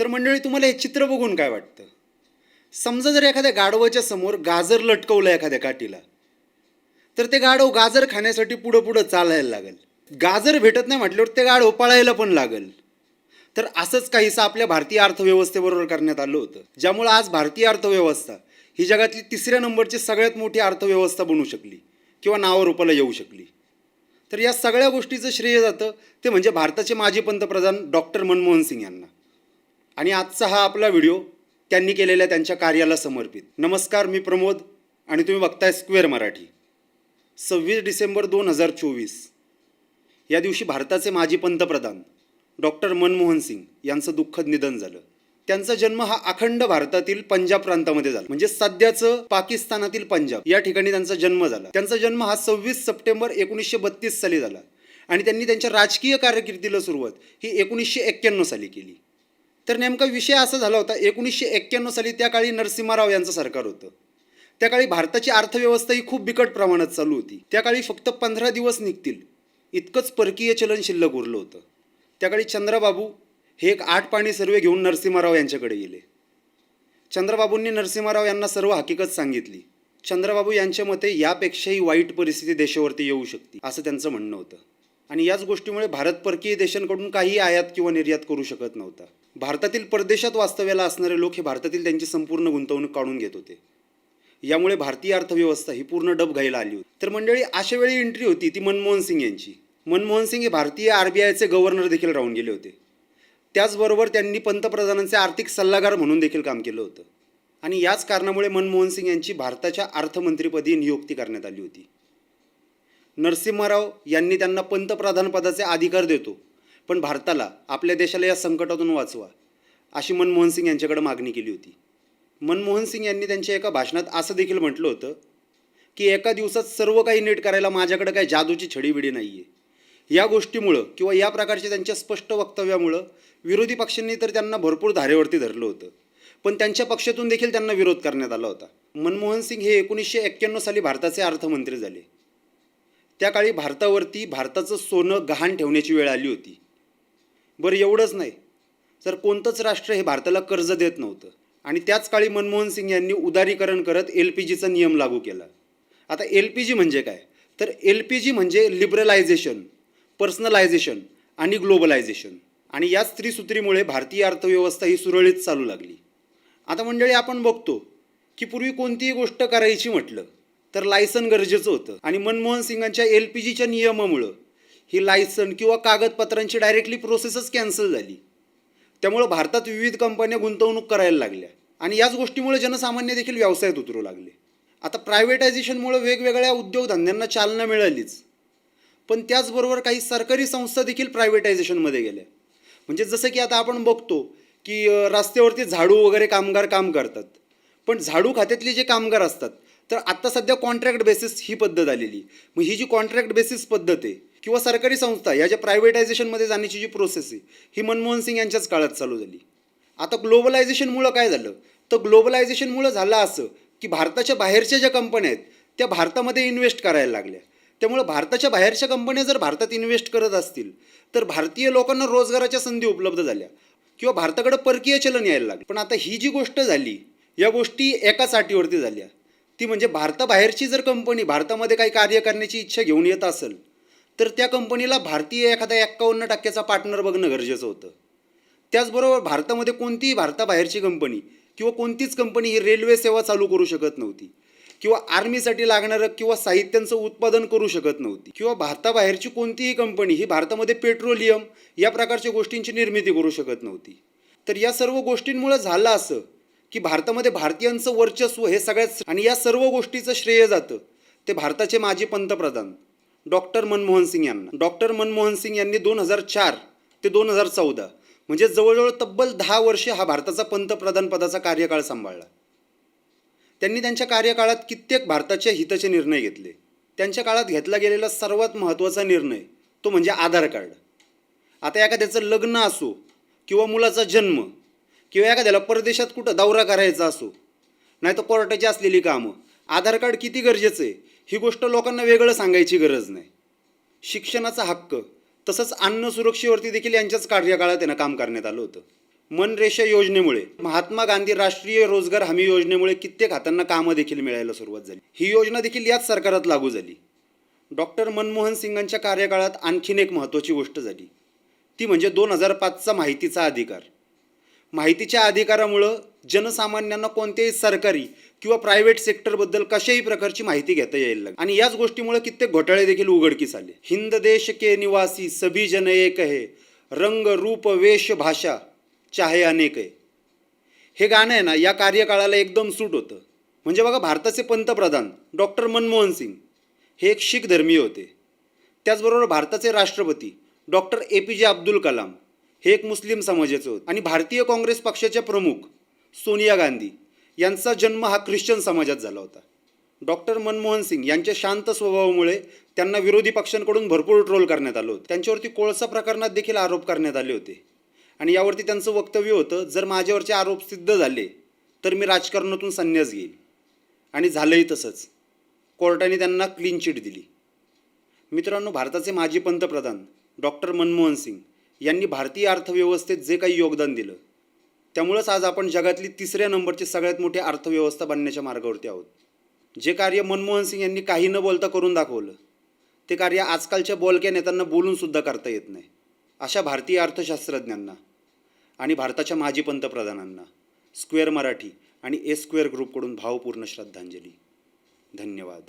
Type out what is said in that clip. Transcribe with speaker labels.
Speaker 1: तर मंडळी तुम्हाला हे चित्र बघून काय वाटतं? समजा जर एखाद्या गाढवाच्या समोर गाजर लटकवलं एखाद्या काठीला तर ते गाढव गाजर खाण्यासाठी पुढं पुढं चालायला लागेल. गाजर भेटत नाही म्हटल्यावर ते गाढव पळायला पण लागेल. तर असंच काहीसं आपल्या भारतीय अर्थव्यवस्थेबरोबर करण्यात आलं होतं ज्यामुळं आज भारतीय अर्थव्यवस्था ही जगातली तिसऱ्या नंबरची सगळ्यात मोठी अर्थव्यवस्था बनू शकली किंवा नावारूपाला येऊ शकली. तर या सगळ्या गोष्टीचं श्रेय जातं ते म्हणजे भारताचे माजी पंतप्रधान डॉक्टर मनमोहन सिंग यांना. आणि आजचा हा आपला व्हिडिओ त्यांनी केलेल्या त्यांच्या कार्याला समर्पित. नमस्कार मी प्रमोद आणि तुम्ही बघताय स्क्वेअर मराठी. सव्वीस डिसेंबर दोन हजार चोवीस. या दिवशी भारताचे माजी पंतप्रधान डॉक्टर मनमोहन सिंग यांचं दुःखद निधन झालं. त्यांचा जन्म हा अखंड भारतातील पंजाब प्रांतामध्ये झाला. म्हणजे सध्याचं पाकिस्तानातील पंजाब. या ठिकाणी त्यांचा जन्म झाला. त्यांचा जन्म हा सव्वीस सप्टेंबर एकोणीसशे बत्तीस साली झाला. आणि त्यांनी त्यांच्या राजकीय कारकिर्दीला सुरुवात ही एकोणीसशे एक्क्याण्णव साली केली. तर नेमका विषय असा झाला होता एकोणीसशे एक्क्याण्णव साली त्या काळी नरसिंहराव यांचं सरकार होतं. त्या काळी भारताची अर्थव्यवस्था ही खूप बिकट प्रमाणात चालू होती. त्या काळी फक्त पंधरा दिवस निघतील. इतकंच परकीय चलन शिल्लक उरलं होतं. त्याकाळी चंद्रबाबू हे एक आठ पाणी सर्वे घेऊन नरसिंहराव यांच्याकडे गेले. चंद्रबाबूंनी नरसिंहराव यांना सर्व हकीकत सांगितली. चंद्रबाबू यांच्या मते यापेक्षाही वाईट परिस्थिती देशावरती येऊ शकते असं त्यांचं म्हणणं होतं. आणि याच गोष्टीमुळे भारत परकीय देशांकडून काही आयात किंवा निर्यात करू शकत नव्हता. भारतातील परदेशात वास्तव्याला असणारे लोक हे भारतातील त्यांची संपूर्ण गुंतवणूक काढून घेत होते. यामुळे भारतीय अर्थव्यवस्था ही पूर्ण डब घायला आली होती. तर मंडळी अशा वेळी एंट्री होती ती मनमोहन सिंग यांची. मनमोहन सिंग हे भारतीय आर बी आयचे गव्हर्नर देखील राहून गेले होते. त्याचबरोबर त्यांनी पंतप्रधानांचे आर्थिक सल्लागार म्हणून देखील काम केलं होतं. आणि याच कारणामुळे मनमोहन सिंग यांची भारताच्या अर्थमंत्रीपदी नियुक्ती करण्यात आली होती. नरसिंहराव यांनी त्यांना पंतप्रधान पदाचे अधिकार देतो. पण भारताला आपल्या देशाला या संकटातून वाचवा अशी मनमोहन सिंग यांच्याकडे मागणी केली होती. मनमोहन सिंग यांनी त्यांच्या एका भाषणात असं देखील म्हटलं होतं की एका दिवसात सर्व काही नीट करायला माझ्याकडे काय जादूची छडीबिडी नाही आहे या गोष्टीमुळं किंवा या प्रकारच्या त्यांच्या स्पष्ट वक्तव्यामुळं विरोधी पक्षांनी तर त्यांना भरपूर धारेवरती धरलं होतं पण त्यांच्या पक्षातून देखील त्यांना विरोध करण्यात आला होता. मनमोहन सिंग हे एकोणीसशे एक्क्याण्णव साली भारताचे अर्थमंत्री झाले. त्या काळी भारतावरती भारताचं सोनं गहाण ठेवण्याची वेळ आली होती. बरं एवढंच नाही. तर कोणतंच राष्ट्र हे भारताला कर्ज देत नव्हतं. आणि त्याच काळी मनमोहन सिंग यांनी उदारीकरण करत एल पी जीचा नियम लागू केला. आता एल पी जी म्हणजे काय? तर एल पी जी म्हणजे लिबरलायझेशन पर्सनलायझेशन आणि ग्लोबलायझेशन. आणि याच त्रिसूत्रीमुळे भारतीय अर्थव्यवस्था ही सुरळीत चालू लागली. आता मंडळी आपण बघतो की पूर्वी कोणतीही गोष्ट करायची म्हटलं तर लायसन गरजेचं होतं. आणि मनमोहन सिंगांच्या एल पी जीच्या नियमामुळं ही लायसन किंवा कागदपत्रांची डायरेक्टली प्रोसेसच कॅन्सल झाली. त्यामुळं भारतात विविध कंपन्या गुंतवणूक करायला लागल्या. आणि याच गोष्टीमुळे जनसामान्य देखील व्यवसायात उतरू लागले. आता प्रायव्हेटायझेशनमुळे वेगवेगळ्या उद्योगधंद्यांना चालना मिळालीच. पण त्याचबरोबर काही सरकारी संस्था देखील प्रायव्हेटायझेशनमध्ये गेल्या. म्हणजे जसं की आता आपण बघतो की रस्त्यावरती झाडू वगैरे कामगार काम करतात. पण झाडू खात्यातले जे कामगार असतात तर आत्ता सध्या कॉन्ट्रॅक्ट बेसिस ही पद्धत आलेली. मग ही जी कॉन्ट्रॅक्ट बेसिस पद्धत आहे किंवा सरकारी संस्था या ज्या प्रायव्हेटायझेशनमध्ये जाण्याची जी प्रोसेस आहे ही मनमोहन सिंग यांच्याच काळात चालू झाली. आता ग्लोबलायझेशनमुळं काय झालं? तर ग्लोबलायझेशनमुळं झालं असं की भारताच्या बाहेरच्या ज्या कंपन्या आहेत त्या भारतामध्ये इन्व्हेस्ट करायला लागल्या. त्यामुळं भारताच्या बाहेरच्या कंपन्या जर भारतात इन्व्हेस्ट करत असतील तर भारतीय लोकांना रोजगाराच्या संधी उपलब्ध झाल्या. किंवा भारताकडे परकीय चलन यायला लागलं. पण आता ही जी गोष्ट झाली या गोष्टी एकाच अटीवरती झाल्या. ती म्हणजे भारताबाहेरची जर कंपनी भारतामध्ये काही कार्य करण्याची इच्छा घेऊन येत असेल तर त्या कंपनीला भारतीय एखादा एक्कावन्न टक्क्याचा पार्टनर बघणं गरजेचं होतं. त्याचबरोबर भारतामध्ये कोणतीही भारताबाहेरची कंपनी किंवा कोणतीच कंपनी ही रेल्वे सेवा चालू करू शकत नव्हती. किंवा आर्मीसाठी लागणारं किंवा साहित्यांचं उत्पादन करू शकत नव्हती. किंवा भारताबाहेरची कोणतीही कंपनी ही भारतामध्ये पेट्रोलियम या प्रकारच्या गोष्टींची निर्मिती करू शकत नव्हती. तर या सर्व गोष्टींमुळे झालं असं की भारतामध्ये भारतीयांचं वर्चस्व हे सगळ्यात आणि या सर्व गोष्टीचं श्रेय जातं ते भारताचे माजी पंतप्रधान डॉक्टर मनमोहन सिंग यांना. डॉक्टर मनमोहन सिंग यांनी दोन हजार चार ते दोन हजार चौदा म्हणजे जवळजवळ तब्बल दहा वर्षे हा भारताचा पंतप्रधान पदाचा कार्यकाळ सांभाळला. त्यांनी त्यांच्या कार्यकाळात कित्येक भारताच्या हिताचे निर्णय घेतले. त्यांच्या काळात घेतला गेलेला सर्वात महत्त्वाचा निर्णय तो म्हणजे आधार कार्ड. आता एखाद्याचं लग्न असो किंवा मुलाचा जन्म किंवा एखाद्याला परदेशात कुठं दौरा करायचा असो नाही तर कोर्टाची असलेली कामं आधार कार्ड किती गरजेचं आहे? ही गोष्ट लोकांना वेगळं सांगायची गरज नाही. शिक्षणाचा हक्क तसंच अन्न सुरक्षेवरती देखील यांच्याच कार्यकाळात त्यांना काम करण्यात आलं होतं. मनरेषा योजनेमुळे महात्मा गांधी राष्ट्रीय रोजगार हमी योजनेमुळे कित्येक हातांना कामं देखील मिळायला सुरुवात झाली. ही योजना देखील याच सरकारात लागू झाली. डॉक्टर मनमोहन सिंगांच्या कार्यकाळात आणखीन एक महत्त्वाची गोष्ट झाली. ती म्हणजे दोन हजार पाचचा माहितीचा अधिकार. माहितीच्या अधिकारामुळं जनसामान्यांना कोणत्याही सरकारी किंवा प्रायव्हेट सेक्टरबद्दल कशाही प्रकारची माहिती घेता यायला लागली आणि याच गोष्टीमुळे कित्येक घोटाळे देखील उघडकीस आले. हिंद देश के निवासी सभी जन एक है. रंग रूप वेश भाषा चाहे अनेक आहे हे गाणं आहे ना या कार्यकाळाला एकदम सूट होतं. म्हणजे बघा भारताचे पंतप्रधान डॉक्टर मनमोहन सिंग हे एक शीख धर्मीय होते. त्याचबरोबर भारताचे राष्ट्रपती डॉक्टर ए पी जे अब्दुल कलाम हे एक मुस्लिम समाजाचं होतं. आणि भारतीय काँग्रेस पक्षाच्या प्रमुख सोनिया गांधी यांचा जन्म हा ख्रिश्चन समाजात झाला होता. डॉक्टर मनमोहन सिंग यांच्या शांत स्वभावामुळे त्यांना विरोधी पक्षांकडून भरपूर ट्रोल करण्यात आलं होतं. त्यांच्यावरती कोळसा प्रकरणात देखील आरोप करण्यात आले होते. आणि यावरती त्यांचं वक्तव्य होतं जर माझ्यावरचे आरोप सिद्ध झाले तर मी राजकारणातून संन्यास घेईल आणि झालंही तसंच. कोर्टाने त्यांना क्लीन चिट दिली. मित्रांनो भारताचे माजी पंतप्रधान डॉक्टर मनमोहन सिंग यांनी भारतीय अर्थव्यवस्थेत जे काही योगदान दिलं त्यामुळंच आज आपण जगातली तिसऱ्या नंबरची सगळ्यात मोठी अर्थव्यवस्था बनण्याच्या मार्गावरती आहोत. जे कार्य मनमोहन सिंग यांनी काही न बोलता करून दाखवलं ते कार्य आजकालच्या बोलक्या नेत्यांना बोलूनसुद्धा करता येत नाही अशा भारतीय अर्थशास्त्रज्ञांना आणि भारताच्या माजी पंतप्रधानांना स्क्वेअर मराठी आणि ए स्क्वेअर ग्रुपकडून भावपूर्ण श्रद्धांजली. धन्यवाद.